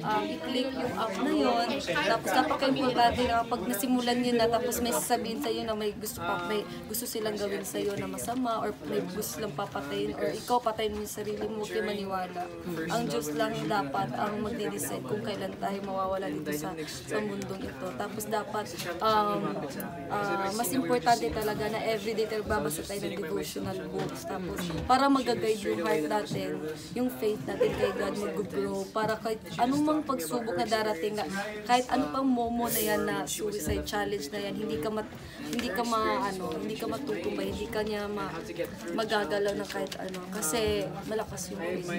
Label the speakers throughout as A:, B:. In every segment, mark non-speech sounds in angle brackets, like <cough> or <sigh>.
A: um, i-click yung app na yun. Tapos napaka-importante na kapag nasimulan yun na tapos may sasabihin sa'yo na may gusto pa, may gusto silang gawin sa'yo na masama or may gusto silang papatayin or ikaw patayin mo yung sarili mo, huwag maniwala. Ang Diyos lang dapat ang magde-decide kung kailan tayo mawawala dito sa sa mundong ito. Tapos dapat um, ah, mas importante talaga na everyday tayo babasa tayo ng devotional books. Tapos para mag-guide yung heart natin, yung faith natin kay God mag-grow. Para kahit anong mang pagsubok na darating, na, kahit ano pang momo na yan na suicide challenge na yan, hindi ka mat, hindi ka ma, ano, hindi ka matutumbay, hindi ka niya ma, magagalaw na kahit ano. Kasi malakas yung mo.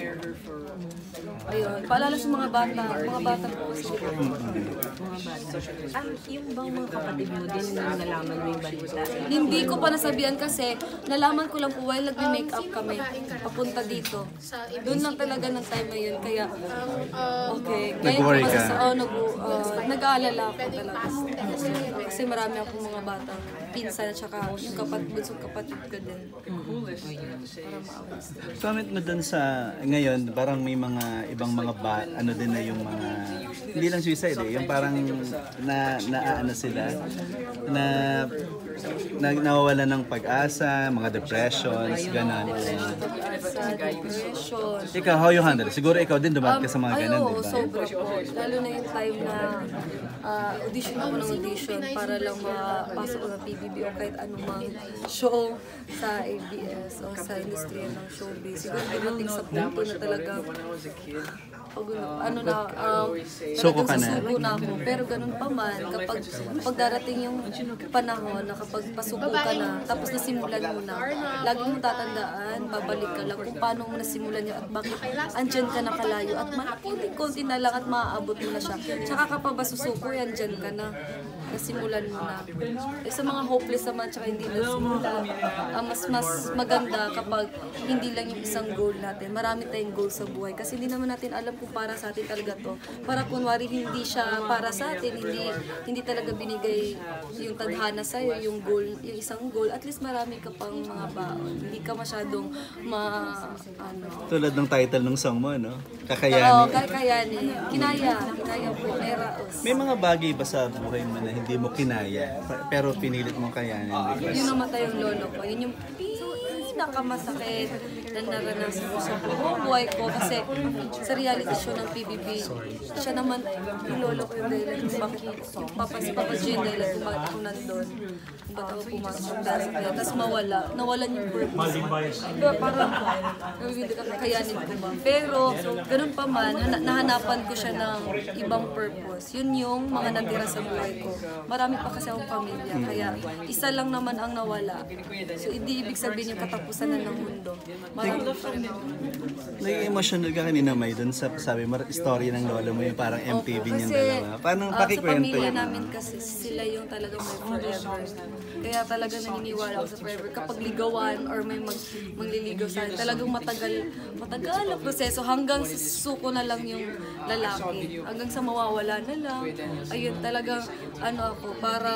A: Ayun, paalala sa mga bata, mga bata po kasi di ba,
B: Ah, yung bang mga kapatid mo din na nalaman mo yung balita?
A: Hindi ko pa nasabihan kasi nalaman ko lang po while nagme-make up kami papunta dito. Doon lang talaga ng time na yun. Kaya, okay. Ngayon ko
C: Nag-worry
A: kasi
C: ka?
A: sa, oh, nag, uh, nag-aalala ako talaga. Kasi marami akong mga batang pinsan at saka yung kapatid, bunsong kapatid ko din. Para maaway sila.
C: Comment mo dun sa ngayon, parang may mga ibang mga ba, ano din na yung mga hindi lang suicide eh, yung parang na na ano sila na na nawawala ng pag-asa, mga depressions, ganun.
A: Depression.
C: Ikaw, how you handle? it? Siguro ikaw din dumaan ka sa mga
A: Ay,
C: ganun, di ba?
A: sobra po. Lalo na yung time na ah, audition ako ng audition para lang mapasok ko ng PBB o kahit anumang show sa ABS o sa industriya ng showbiz. Siguro dumating sa punto na talaga pag, ano na, um,
C: Suko ka na?
A: ako. Pero ganun pa man, kapag, kapag darating yung panahon na kapag pasuko ka na, tapos nasimulan mo na, lagi mong tatandaan, babalik ka lang kung paano mo nasimulan yun at bakit andyan ka na kalayo at konti-konti na lang at maaabot mo na siya. Tsaka kapag ba susuko, yan dyan ka na nasimulan mo na. Eh, sa mga hopeless naman tsaka hindi na simula, ah, mas mas maganda kapag hindi lang yung isang goal natin. Marami tayong goal sa buhay kasi hindi naman natin alam kung para sa atin talaga to. Para kunwari hindi siya para sa atin, hindi hindi talaga binigay yung tadhana sa yung goal, yung isang goal. At least marami ka pang mga baon. Hindi ka masyadong ma ano.
C: Tulad ng title ng song mo, no?
A: Oo,
C: Kakayanin.
A: kakayanin. Kinaya, kinaya po, may raos.
C: May mga bagay ba sa buhay mo na hindi mo kinaya, pero pinilit mong kayanin. Because
A: Yung namatay yung lolo ko, yun yung pinakamasakit na naranasan ko sa buong buhay ko kasi sa reality show ng PBB, siya naman, yung lolo ko yung dahilan kung bakit ako, papa, si Papa Jane dahilan kung bakit ako nandun, kung bakit ako pumasok dahil sa kanya, tapos mawala, nawalan yung purpose. Diba, parang, hindi ka kakayanin ko ba? Pero, ganun pa man, na, nahanapan ko siya ng ibang purpose. Yun yung mga natira sa buhay ko. Marami pa kasi akong pamilya, kaya isa lang naman ang nawala. So, hindi ibig sabihin yung katapusan na ng mundo. Marami pa rin ako.
C: naging emotional ka kanina may dun sa sabi mo story ng lola mo yung parang MTV
A: Opo,
C: niyang dalawa. Paano
A: ah,
C: pakikwento
A: Sa pamilya
C: yun?
A: namin kasi sila yung talaga may forever. Kaya talaga naniniwala ako sa forever. Kapag ligawan or may mag, magliligaw sa akin, talagang matagal, matagal ang proseso hanggang sa suko na lang yung lalaki. Hanggang sa mawawala na lang. Ayun, talagang ano ako, para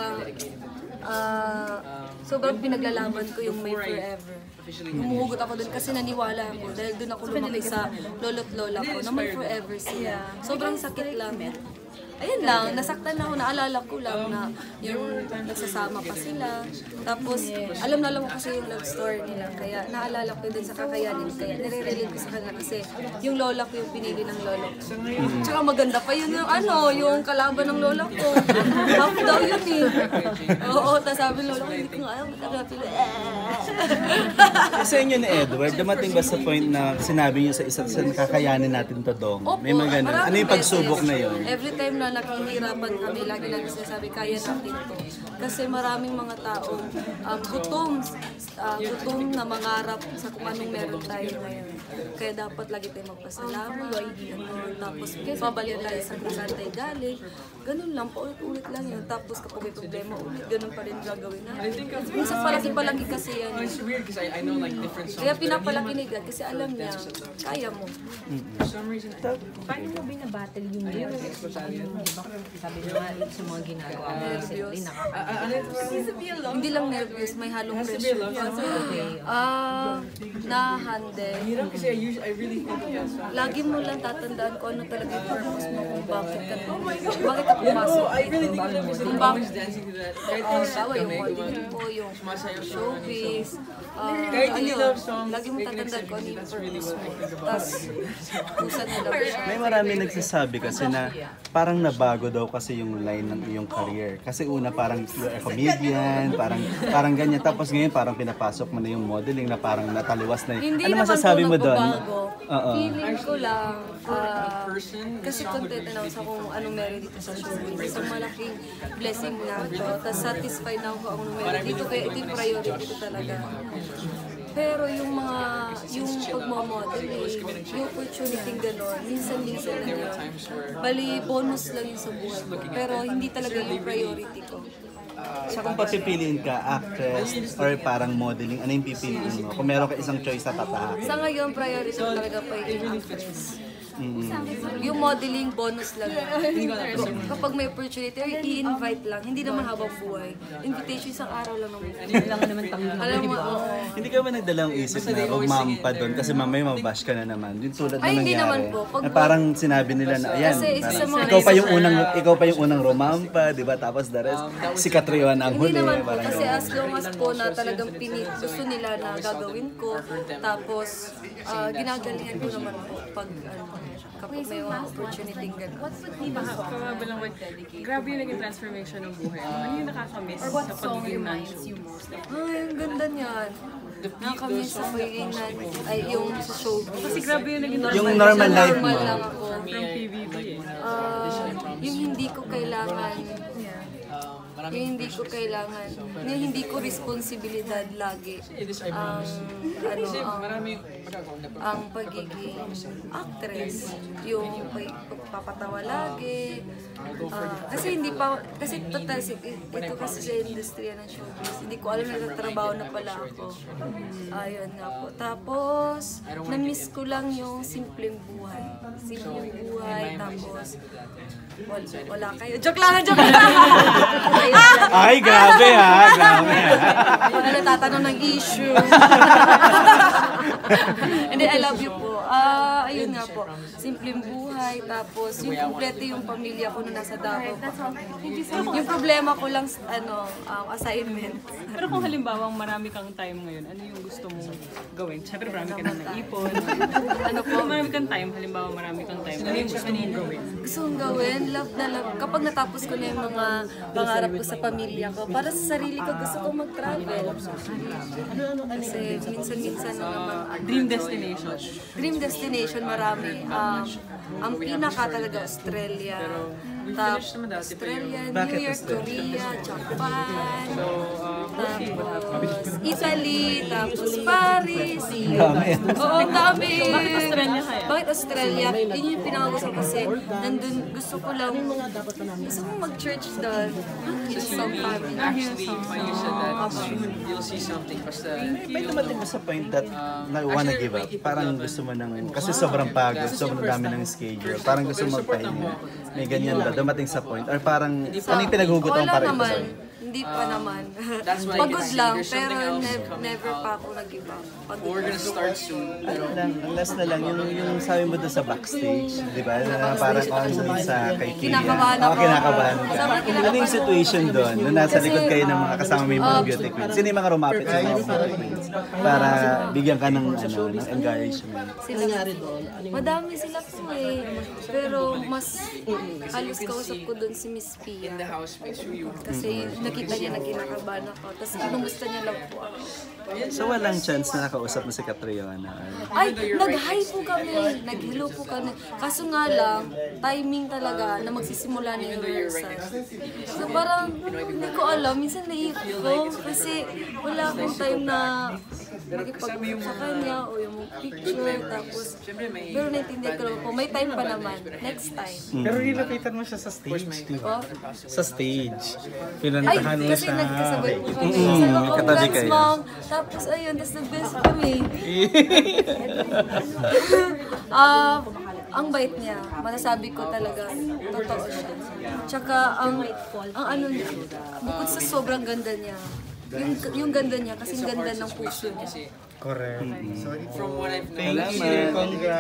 A: ah sobrang pinaglalaban ko yung may forever. Humuhugot ako dun kasi naniwala ako dahil dun ako lumaki sa lolo't lola ko na may forever sila. Sobrang sakit lang. Ayun lang, nasaktan ako, naalala ko lang na yung nagsasama pa sila. Tapos, alam na alam ko kasi yung love story nila. Kaya naalala ko din sa kakayanin. Kaya nire-relate ko sa kanila kasi yung lola ko yung pinili ng lolo ko. Tsaka maganda pa yun yung ano, yung kalaban ng lola ko. Half daw yun eh. Oo, tapos sabi ng lola ko, hindi ko nga alam, napili? <laughs>
C: Sa inyo ni Edward, dumating ba sa point na sinabi niyo sa isa't isa kakayanin natin to dong?
A: Opo,
C: May mga ganun. Ano yung pagsubok na yun?
A: Every time na nakihirapan kami, lagi natin sinasabi, kaya natin to. Kasi maraming mga tao um, gutom, uh, gutom na mangarap sa kung anong meron tayo ngayon. Kaya dapat lagi tayo magpasalamat, ano, tapos pabalik tayo sa kung saan tayo galing. Ganun lang, paulit-ulit lang yun. Tapos kapag may problema ulit, ganun pa rin gagawin natin. Minsan palagi-palagi kasi yan.
D: It's weird because I, I know like different songs.
A: Kaya pinapalaki ni God kasi alam niya, kaya mo.
D: For some reason, I
B: Paano mo binabattle yung nervous? Ano, di ba? Sabi mo nga, sa mga ginagawa nakaka-
A: Hindi lang nervous, may halong pressure. Ah, na-handle.
D: Kasi I usually, I really think of that song.
A: lagi mo lang tatandaan kung ano talaga yung purpose mo, kung bakit ka, bakit ka pumasok.
D: I really think of that because I'm always dancing to that. Kahit
A: Oh,
D: yung
A: tawa yung
D: kami,
A: modeling po, yung showbiz. ah,
D: Kahit
A: ayun,
D: love songs,
A: lagi mo tatandaan kung ano yung purpose mo. Tapos, kusan na lang siya.
C: May marami nagsasabi kasi na parang nabago daw kasi yung line ng iyong career. Kasi una parang you're a comedian, parang parang ganyan. Tapos ngayon parang pinapasok mo na yung modeling na parang nataliwas na.
A: Hindi
C: ano
A: naman
C: masasabi mo doon? Oo.
A: Feeling ko lang, ah, kasi content na ako sa kung anong meron dito sa showbiz. So malaking blessing na ito. Tapos satisfied na ako kung anong meron dito. Kaya ito yung priority ko talaga. Pero yung mga, yung pagmamodeling, yung opportunity gano'n, minsan-minsan lang yun. Bali, bonus lang yun sa buhay ko. Pero hindi talaga yung priority ko.
C: So kung papipiliin ka, actress or parang modeling, ano yung pipiliin mo? Kung meron ka isang choice na tatahakin.
A: Sa ngayon, priority ko talaga pa yung actress. Yung modeling, bonus lang. Kapag may opportunity, ay i-invite lang. Hindi naman habang buhay. Invitation isang araw lang naman.
B: Kailangan naman tanggap.
A: Alam mo, oo.
C: Hindi ka ba nagdalang isip na magmampa doon kasi mamaya mabash ka na naman. Yung tulad na
A: Ay, hindi
C: nangyari.
A: naman po. Pag-
C: na parang sinabi nila na ayan,
A: Kasi isa
C: parang
A: mga
C: ikaw pa yung unang ikaw pa yung unang romampa, 'di ba? Tapos the rest si Catriona ang
A: Hindi
C: huli.
A: naman po,
C: parang
A: kasi
C: ganun.
A: as long as po na talagang pinit, gusto nila na gagawin ko, tapos ah, ginagalingan ko naman po pag ano, kapag may mga opportunity gano'n.
E: Kawabalang wag. Grabe yung naging transformation ng buhay. mo. Ano yung nakakamiss sa pagiging non-show?
A: Ay, ang ganda niyan. Nakakamiss sa pagiging nan, ay yung sa showbiz.
E: Kasi grabe yung naging
C: Yung normal life
A: normal
C: mo.
A: lang ako.
E: from PBB eh.
A: Ah, yung hindi ko kailangan yung hindi ko kailangan, yung hindi ko responsibilidad lagi. Ang <laughs> ano ang ang pagiging actress, yung pag- pagpapatawa lagi. Ah, kasi hindi pa, kasi total, ito kasi sa industriya ng showbiz, hindi ko alam na nagtatrabaho na pala ako. Ayun nga po. Tapos, na-miss ko lang yung simpleng buhay. Simpleng buhay, tapos, wala, wala kayo. Joke lang, joke lang! <laughs> <laughs>
C: Ay, grabe ha. Grabe ha.
A: Wala natatanong ng issue. <laughs> Hindi, I love you po. Ah, ayun nga po. Simpleng buhay, tapos yung kumpleto yung pamilya ko na nasa Davao. Yung problema ko lang, ano, um, assignment.
E: Pero kung halimbawa marami kang time ngayon, ano yung gusto mong gawin? Siyempre marami ka na naipon.
A: Ano po?
E: Marami kang time, halimbawa marami kang time, ano yung gusto mong gawin?
A: Gusto kong gawin, love na love. Kapag natapos ko na yung mga pangarap ko sa pamilya ko, para sa sarili ko, gusto kong mag-travel. Kasi minsan-minsan na naman,
E: Dream destination.
A: Dream destination, marami. Um, ang pinaka talaga Australia. Tapos Australia, New York? Korea, Japan, tapos Italy, tapos Paris. Oo, ang dami.
E: Bakit Australia kaya?
A: Bakit Australia? Yun yung pinakagusto kasi nandun gusto ko lang, gusto ko mag-church doon. Hillsong family.
D: Actually, when you said that, you'll see something. Basta,
C: May dumating ba sa point that na wanna give up? Parang gusto mo nang, kasi sobrang pagod, sobrang dami ng schedule. Parang gusto mo magpahinga. May ganyan ba? Dumating sa point? Or parang, ano yung pinagugutan para ito
A: naman.
C: sa'yo?
A: Hindi pa naman.
D: That's why
A: Pagod lang, pero ne- never
D: out.
A: pa ako nag-give up. Pagod
D: we're gonna start soon.
C: Ang last na lang, yung, yung sabi mo doon sa backstage, di ba? Na parang dun sa kay Kia.
A: Kinakabahan ako.
C: kinakabahan ka. Ano yung situation doon? Na nasa likod kayo ng mga kasama mo yung mga beauty queens. Sino yung mga rumapit sa mga beauty queens? Para bigyan ka ng, ano, ng encouragement.
A: Sila, madami sila po eh. Pero mas halos kausap ko doon si Miss Pia. Kasi nakita niya na kinakabahan ako. Tapos kinumusta niya lang po ako.
C: So walang chance na nakausap mo si Catriona.
A: Ay, nag-hi po kami. Nag-hello po kami. Kaso nga lang, timing talaga na magsisimula na yung rehearsal. So parang, hindi ko alam. Minsan naiip ko kasi wala akong time na makipag sa kanya o yung picture. Tapos, pero naintindihan ko naman po, may time pa naman. Next time.
F: Pero nilapitan mo siya sa stage, di ba? Sa stage.
A: Ay,
F: Pinantahan mo
A: kasi
F: siya.
A: nagkasabay po kami.
C: Mm,
A: Sabi ko, congrats
C: kayo."
A: mom. Tapos ayun, tapos nag-best kami. <laughs> Ah, ang bait niya. Masasabi ko talaga, totoo siya. Tsaka ang, ang ano niya, bukod sa sobrang ganda niya, yung, yung ganda niya, kasi ganda ng puso niya.
D: Kasi
F: Correct.
D: from what I've known,
C: Salamat.
F: Congrats.